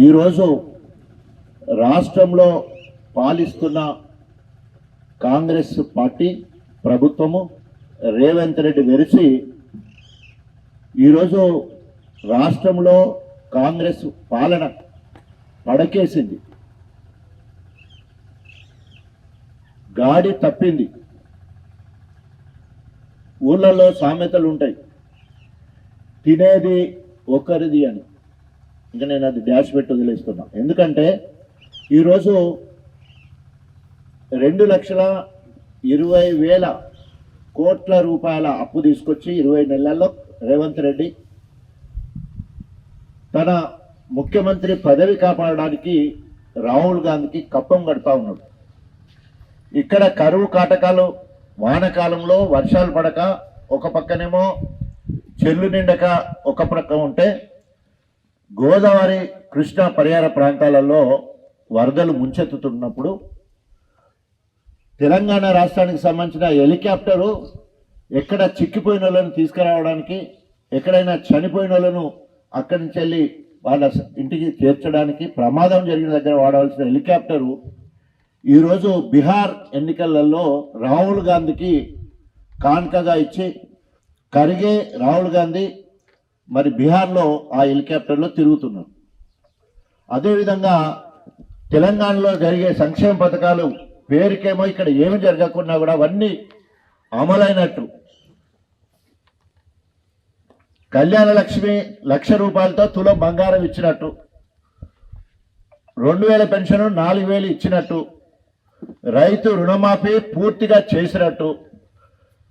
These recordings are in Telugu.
ఈరోజు రాష్ట్రంలో పాలిస్తున్న కాంగ్రెస్ పార్టీ ప్రభుత్వము రేవంత్ రెడ్డి వెరిసి ఈరోజు రాష్ట్రంలో కాంగ్రెస్ పాలన పడకేసింది. గాడి తప్పింది. ఊళ్ళల్లో సామెతలు ఉంటాయి. తినేది ఒకరిది అని. ఇంకా నేను అది డాష్ పెట్టి వదిలేస్తున్నా. ఎందుకంటే ఈరోజు రెండు లక్షల ఇరవై వేల కోట్ల రూపాయల అప్పు తీసుకొచ్చి ఇరవై నెలల్లో రేవంత్ రెడ్డి తన ముఖ్యమంత్రి పదవి కాపాడడానికి రాహుల్ గాంధీకి కప్పం గడతా ఉన్నాడు. ఇక్కడ కరువు కాటకాలు వానకాలంలో వర్షాలు పడక ఒక పక్కనేమో చెల్లు నిండక ఒక పక్క ఉంటే గోదావరి కృష్ణా పరిహార ప్రాంతాలలో వరదలు ముంచెత్తుతున్నప్పుడు తెలంగాణ రాష్ట్రానికి సంబంధించిన హెలికాప్టరు ఎక్కడ చిక్కిపోయిన వాళ్ళని తీసుకురావడానికి ఎక్కడైనా చనిపోయిన వాళ్ళను అక్కడి నుంచి వెళ్ళి వాళ్ళ ఇంటికి చేర్చడానికి ప్రమాదం జరిగిన దగ్గర వాడవలసిన హెలికాప్టరు ఈరోజు బీహార్ ఎన్నికలలో రాహుల్ గాంధీకి కానుకగా ఇచ్చి కరిగే రాహుల్ గాంధీ మరి బీహార్లో ఆ హెలికాప్టర్లో తిరుగుతున్నారు. అదేవిధంగా తెలంగాణలో జరిగే సంక్షేమ పథకాలు పేరుకేమో ఇక్కడ ఏమి జరగకుండా కూడా అవన్నీ అమలైనట్టు. కళ్యాణ లక్ష్మి లక్ష రూపాయలతో తులం బంగారం ఇచ్చినట్టు. రెండు వేల పెన్షన్ నాలుగు వేలు ఇచ్చినట్టు. రైతు రుణమాఫీ పూర్తిగా చేసినట్టు.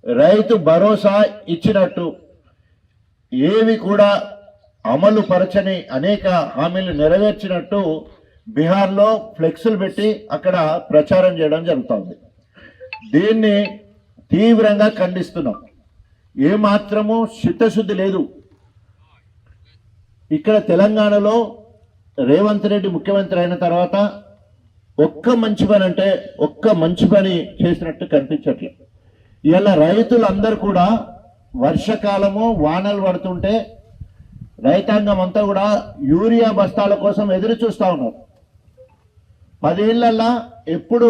రైతు భరోసా ఇచ్చినట్టు. ఏవి కూడా అమలు పరచని అనేక హామీలు నెరవేర్చినట్టు బీహార్లో ఫ్లెక్సులు పెట్టి అక్కడ ప్రచారం చేయడం జరుగుతోంది. దీన్ని తీవ్రంగా ఖండిస్తున్నాం. ఏమాత్రము చిత్తశుద్ధి లేదు. ఇక్కడ తెలంగాణలో రేవంత్ రెడ్డి ముఖ్యమంత్రి అయిన తర్వాత ఒక్క మంచి పని అంటే ఒక్క మంచి పని చేసినట్టు కనిపించట్లేదు. ఇలా రైతులందరూ కూడా వర్షకాలము వానలు పడుతుంటే రైతాంగం అంతా కూడా యూరియా బస్తాల కోసం ఎదురు చూస్తూ ఉన్నారు. పదేళ్ళల్లా ఎప్పుడు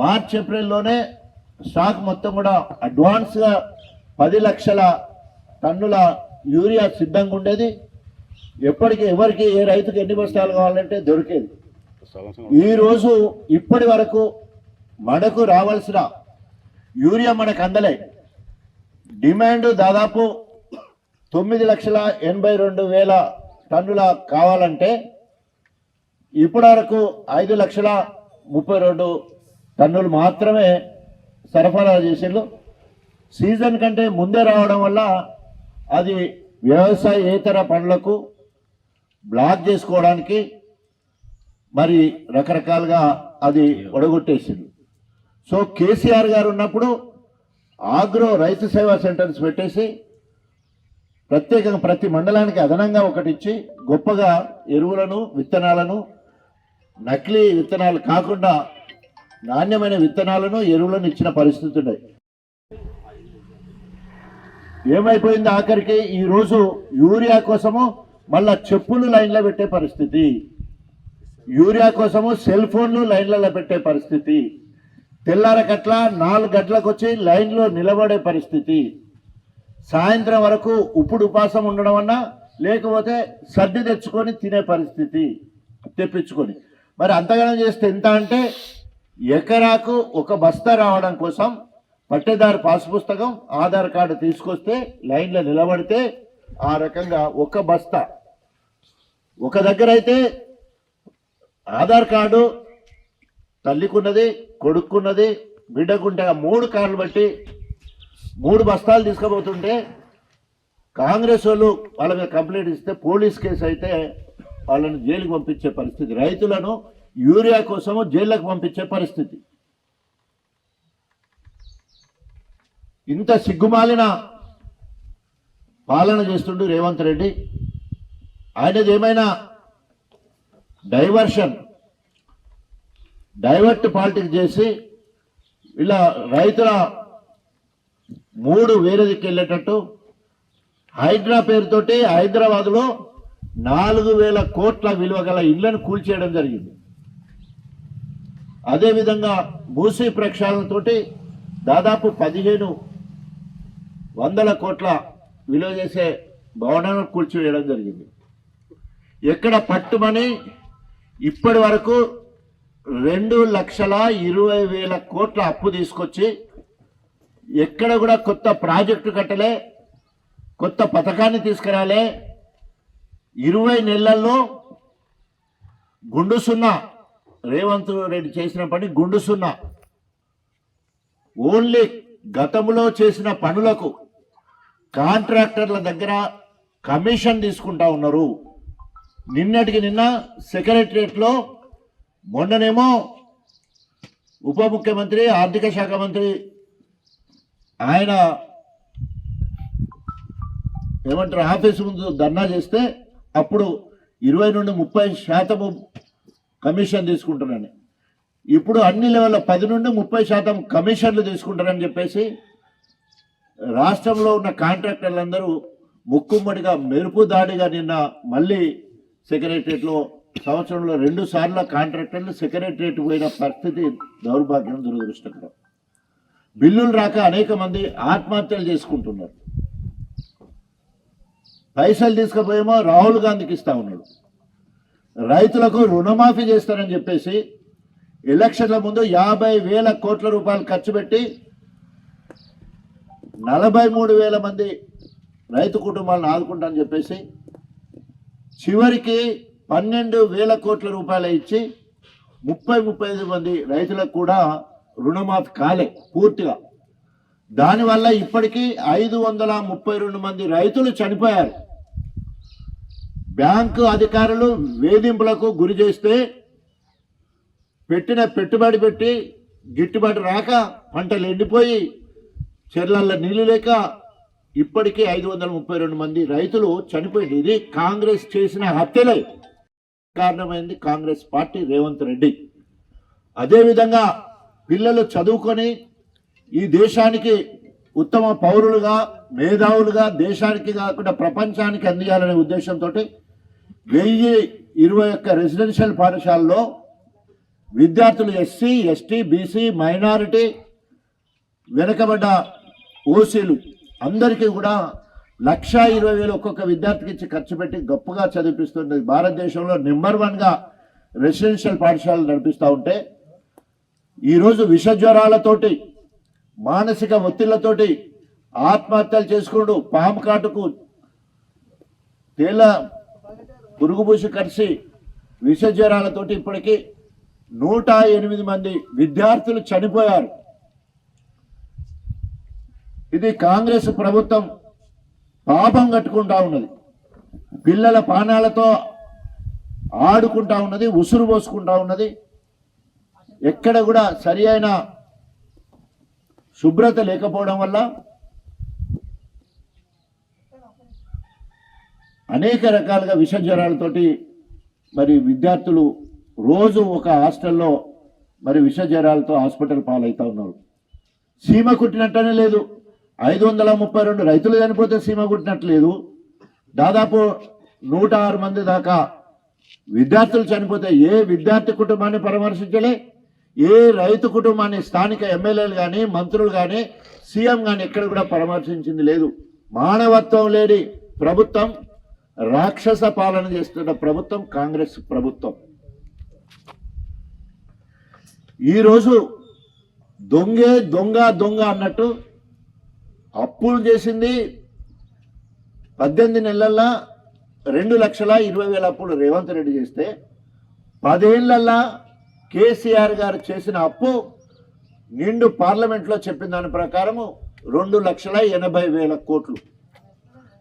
మార్చ్ ఏప్రిల్లోనే స్టాక్ మొత్తం కూడా అడ్వాన్స్గా పది లక్షల టన్నుల యూరియా సిద్ధంగా ఉండేది. ఎప్పటికి ఎవరికి ఏ రైతుకి ఎన్ని బస్తాలు కావాలంటే దొరికేది. ఈరోజు ఇప్పటి వరకు మనకు రావాల్సిన యూరియా మనకు అందలే. డిమాండ్ దాదాపు తొమ్మిది లక్షల ఎనభై రెండు వేల టన్నుల కావాలంటే ఇప్పటి వరకు ఐదు లక్షల ముప్పై రెండు టన్నులు మాత్రమే సరఫరా చేసిండ్రు. సీజన్ కంటే ముందే రావడం వల్ల అది వ్యవసాయేతర పనులకు బ్లాక్ చేసుకోవడానికి మరి రకరకాలుగా అది ఒడగొట్టేసింది సో కేసీఆర్ గారు ఉన్నప్పుడు ఆగ్రో రైతు సేవా సెంటర్స్ పెట్టేసి ప్రత్యేకంగా ప్రతి మండలానికి అదనంగా ఒకటి ఇచ్చి గొప్పగా ఎరువులను విత్తనాలను నకిలీ విత్తనాలు కాకుండా నాణ్యమైన విత్తనాలను ఎరువులను ఇచ్చిన పరిస్థితి ఉన్నాయి ఏమైపోయింది ఆఖరికి? ఈరోజు యూరియా కోసము మళ్ళా చెప్పులు లైన్లో పెట్టే పరిస్థితి. యూరియా కోసము సెల్ ఫోన్లు లైన్లలో పెట్టే పరిస్థితి. తెల్లారకట్ల నాలుగు గంటలకు వచ్చి లైన్లో నిలబడే పరిస్థితి. సాయంత్రం వరకు ఉప్పుడు ఉపాసం ఉండడం అన్నా లేకపోతే సర్ది తెచ్చుకొని తినే పరిస్థితి తెప్పించుకొని. మరి అంతగానం చేస్తే ఎంత అంటే ఎకరాకు ఒక బస్తా రావడం కోసం పట్టేదారు పాస్ పుస్తకం ఆధార్ కార్డు తీసుకొస్తే లైన్లో నిలబడితే ఆ రకంగా ఒక బస్తా. ఒక దగ్గర అయితే ఆధార్ కార్డు తల్లికున్నది కొడుక్కున్నది బిడ్డకుంటే మూడు కార్లు బట్టి మూడు బస్తాలు తీసుకుపోతుంటే కాంగ్రెస్ వాళ్ళు వాళ్ళ మీద కంప్లైంట్ ఇస్తే పోలీస్ కేసు అయితే వాళ్ళని జైలుకి పంపించే పరిస్థితి. రైతులను యూరియా కోసము జైళ్ళకు పంపించే పరిస్థితి. ఇంత సిగ్గుమాలిన పాలన చేస్తుండు రేవంత్ రెడ్డి. ఆయనది ఏమైనా డైవర్షన్ డైవర్ట్ పాలిటిక్స్ చేసి ఇలా రైతుల మూడు వేరేదికి వెళ్ళేటట్టు హైడ్రా పేరుతోటి హైదరాబాద్లో నాలుగు వేల కోట్ల విలువ గల ఇళ్ళను కూల్చేయడం జరిగింది. అదేవిధంగా మూసీ ప్రక్షాళనతోటి దాదాపు పదిహేను వందల కోట్ల విలువ చేసే భవనాలను కూల్చివేయడం జరిగింది. ఎక్కడ పట్టుమని ఇప్పటి వరకు రెండు లక్షల ఇరవై వేల కోట్ల అప్పు తీసుకొచ్చి ఎక్కడ కూడా కొత్త ప్రాజెక్టు కట్టలే కొత్త పథకాన్ని తీసుకురాలే. ఇరవై నెలల్లో గుండు సున్నా రేవంత్ రెడ్డి చేసిన పని గుండు సున్నా ఓన్లీ గతంలో చేసిన పనులకు కాంట్రాక్టర్ల దగ్గర కమిషన్ తీసుకుంటా ఉన్నారు. నిన్నటికి నిన్న సెక్రటరియట్లో మొన్ననేమో ఉప ముఖ్యమంత్రి ఆర్థిక శాఖ మంత్రి ఆయన ఏమంటారు ఆఫీస్ ముందు ధర్నా చేస్తే అప్పుడు ఇరవై నుండి ముప్పై శాతము కమిషన్ తీసుకుంటారని ఇప్పుడు అన్ని లెవెల్లో పది నుండి ముప్పై శాతం కమిషన్లు తీసుకుంటారని చెప్పేసి రాష్ట్రంలో ఉన్న కాంట్రాక్టర్లందరూ ముక్కుమ్మడిగా మెరుపు దాడిగా నిన్న మళ్ళీ సెక్రటరియట్లో సంవత్సరంలో రెండు సార్లు కాంట్రాక్టర్లు సెక్రటరియట్ పోయిన పరిస్థితి దౌర్భాగ్యం దురదృష్టకరం. బిల్లులు రాక అనేక మంది ఆత్మహత్యలు చేసుకుంటున్నారు. పైసలు తీసుకుపోయేమో రాహుల్ గాంధీకి ఇస్తా ఉన్నాడు. రైతులకు రుణమాఫీ చేస్తారని చెప్పేసి ఎలక్షన్ల ముందు యాభై వేల కోట్ల రూపాయలు ఖర్చు పెట్టి నలభై మూడు వేల మంది రైతు కుటుంబాలను ఆదుకుంటామని చెప్పేసి చివరికి పన్నెండు వేల కోట్ల రూపాయలు ఇచ్చి ముప్పై ముప్పై ఐదు మంది రైతులకు కూడా రుణమాఫీ కాలే పూర్తిగా. దానివల్ల ఇప్పటికీ ఐదు వందల ముప్పై రెండు మంది రైతులు చనిపోయారు. బ్యాంకు అధికారులు వేధింపులకు గురి చేస్తే పెట్టిన పెట్టుబడి పెట్టి గిట్టుబాటు రాక పంటలు ఎండిపోయి చెర్లల్లో నీళ్ళు లేక ఇప్పటికీ ఐదు వందల ముప్పై రెండు మంది రైతులు చనిపోయింది ఇది కాంగ్రెస్ చేసిన హత్యలే. కారణమైంది కాంగ్రెస్ పార్టీ రేవంత్ రెడ్డి. అదేవిధంగా పిల్లలు చదువుకొని ఈ దేశానికి ఉత్తమ పౌరులుగా మేధావులుగా దేశానికి కాకుండా ప్రపంచానికి అందియాలనే ఉద్దేశంతో వెయ్యి ఇరవై ఒక్క రెసిడెన్షియల్ పాఠశాలలో విద్యార్థులు ఎస్సీ ఎస్టీ బీసీ మైనారిటీ వెనుకబడ్డ ఓసీలు అందరికీ కూడా లక్ష ఇరవై వేలు ఒక్కొక్క విద్యార్థికి ఇచ్చి ఖర్చు పెట్టి గొప్పగా చదివిపిస్తుంది. భారతదేశంలో నెంబర్ వన్గా రెసిడెన్షియల్ పాఠశాలలు నడిపిస్తూ ఉంటే ఈరోజు విష జ్వరాలతోటి మానసిక ఒత్తిళ్ళతోటి ఆత్మహత్యలు చేసుకుంటూ పాము కాటుకు తేల పురుగుబూసి కలిసి విష జ్వరాలతోటి ఇప్పటికీ నూట ఎనిమిది మంది విద్యార్థులు చనిపోయారు. ఇది కాంగ్రెస్ ప్రభుత్వం పాపం కట్టుకుంటా ఉన్నది. పిల్లల పానాలతో ఆడుకుంటా ఉన్నది ఉసురు పోసుకుంటా ఉన్నది. ఎక్కడ కూడా సరి అయిన శుభ్రత లేకపోవడం వల్ల అనేక రకాలుగా విషజ్వరాలతోటి మరి విద్యార్థులు రోజు ఒక హాస్టల్లో మరి విష జ్వరాలతో హాస్పిటల్ పాలవుతూ ఉన్నారు. సీమ కుట్టినట్టనే లేదు. ఐదు వందల ముప్పై రెండు రైతులు చనిపోతే సీమ గుట్టినట్లేదు. దాదాపు నూట ఆరు మంది దాకా విద్యార్థులు చనిపోతే ఏ విద్యార్థి కుటుంబాన్ని పరామర్శించలే ఏ రైతు కుటుంబాన్ని స్థానిక ఎమ్మెల్యేలు కానీ మంత్రులు కానీ సీఎం కానీ ఎక్కడ కూడా పరామర్శించింది లేదు. మానవత్వం లేని ప్రభుత్వం రాక్షస పాలన చేస్తున్న ప్రభుత్వం కాంగ్రెస్ ప్రభుత్వం. ఈరోజు దొంగే దొంగ దొంగ అన్నట్టు అప్పులు చేసింది పద్దెనిమిది నెలల్లో రెండు లక్షల ఇరవై వేల అప్పులు రేవంత్ రెడ్డి చేస్తే పదేళ్ళల్లా కేసీఆర్ గారు చేసిన అప్పు నిండు పార్లమెంట్లో చెప్పిన దాని ప్రకారము రెండు లక్షల ఎనభై వేల కోట్లు.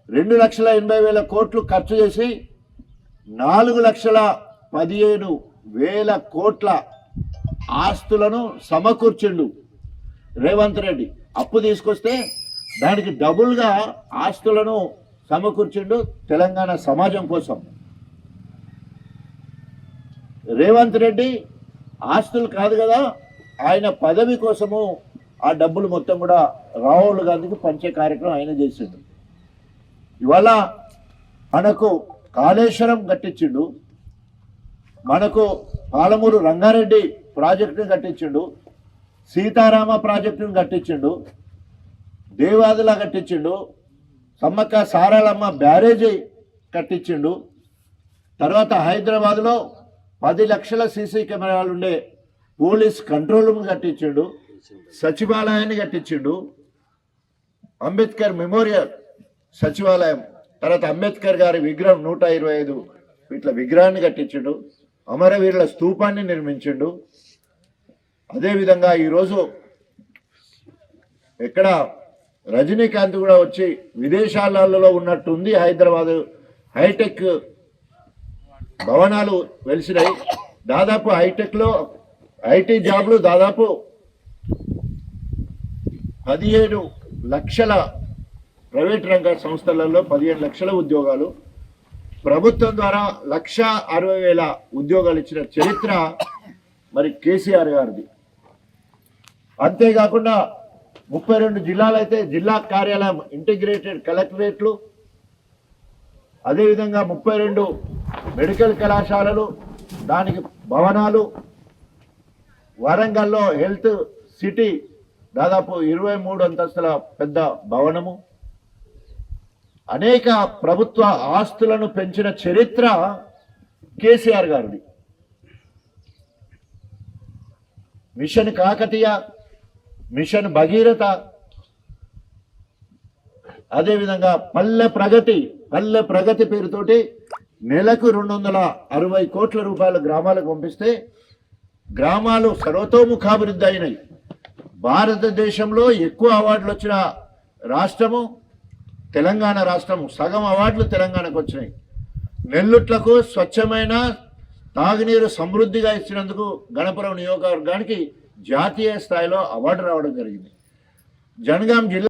రెండు లక్షల ఎనభై వేల కోట్లు ఖర్చు చేసి నాలుగు లక్షల పదిహేను వేల కోట్ల ఆస్తులను సమకూర్చిండు రేవంత్ రెడ్డి. అప్పు తీసుకొస్తే దానికి డబుల్గా ఆస్తులను సమకూర్చిండు తెలంగాణ సమాజం కోసం. రేవంత్ రెడ్డి ఆస్తులు కాదు కదా ఆయన పదవి కోసము ఆ డబ్బులు మొత్తం కూడా రాహుల్ గాంధీకి పంచే కార్యక్రమం ఆయన చేసిండు. ఇవాళ మనకు కాళేశ్వరం కట్టించిండు మనకు పాలమూరు రంగారెడ్డి ప్రాజెక్టును కట్టించిండు సీతారామ ప్రాజెక్టును కట్టించిండు దేవాదిలా కట్టించిండు. సమ్మక్క సారాలమ్మ బ్యారేజీ కట్టించిండు. తర్వాత హైదరాబాద్లో పది లక్షల సీసీ కెమెరాలు ఉండే పోలీస్ కంట్రోల్ రూమ్ కట్టించిండు. సచివాలయాన్ని కట్టించిండు. అంబేద్కర్ మెమోరియల్ సచివాలయం. తర్వాత అంబేద్కర్ గారి విగ్రహం నూట ఇరవై ఐదు ఇట్లా విగ్రహాన్ని కట్టించిండు. అమరవీరుల స్తూపాన్ని నిర్మించిండు. అదేవిధంగా ఈరోజు ఎక్కడ రజనీకాంత్ కూడా వచ్చి విదేశాలలో ఉన్నట్టుంది. హైదరాబాద్ హైటెక్ భవనాలు వెలిసినాయి. దాదాపు హైటెక్లో ఐటీ జాబ్లు దాదాపు పదిహేడు లక్షల ప్రైవేట్ రంగ సంస్థలలో పదిహేను లక్షల ఉద్యోగాలు. ప్రభుత్వం ద్వారా లక్ష అరవై వేల ఉద్యోగాలు ఇచ్చిన చరిత్ర మరి కేసీఆర్ గారిది. అంతేకాకుండా ముప్పై రెండు జిల్లాలైతే జిల్లా కార్యాలయం ఇంటిగ్రేటెడ్ కలెక్టరేట్లు అదేవిధంగా ముప్పై రెండు మెడికల్ కళాశాలలు దానికి భవనాలు వరంగల్లో హెల్త్ సిటీ దాదాపు ఇరవై మూడు అంతస్తుల పెద్ద భవనము. అనేక ప్రభుత్వ ఆస్తులను పెంచిన చరిత్ర కేసీఆర్ గారిది. Mission Kakatiya mission Bhagiratha. అదేవిధంగా పల్లె ప్రగతి పల్లె ప్రగతి పేరుతోటి నెలకు రెండు వందల అరవై కోట్ల రూపాయలు గ్రామాలకు పంపిస్తే గ్రామాలు సర్వతోముఖాభివృద్ధి అయినాయి. భారతదేశంలో ఎక్కువ అవార్డులు వచ్చిన రాష్ట్రము తెలంగాణ రాష్ట్రము. సగం అవార్డులు తెలంగాణకు వచ్చినాయి. నెల్లుట్లకు స్వచ్ఛమైన తాగునీరు సమృద్ధిగా ఇచ్చినందుకు గణపురం నియోజకవర్గానికి జాతీయ స్థాయిలో అవార్డు రావడం జరిగింది. జనగాం జిల్లా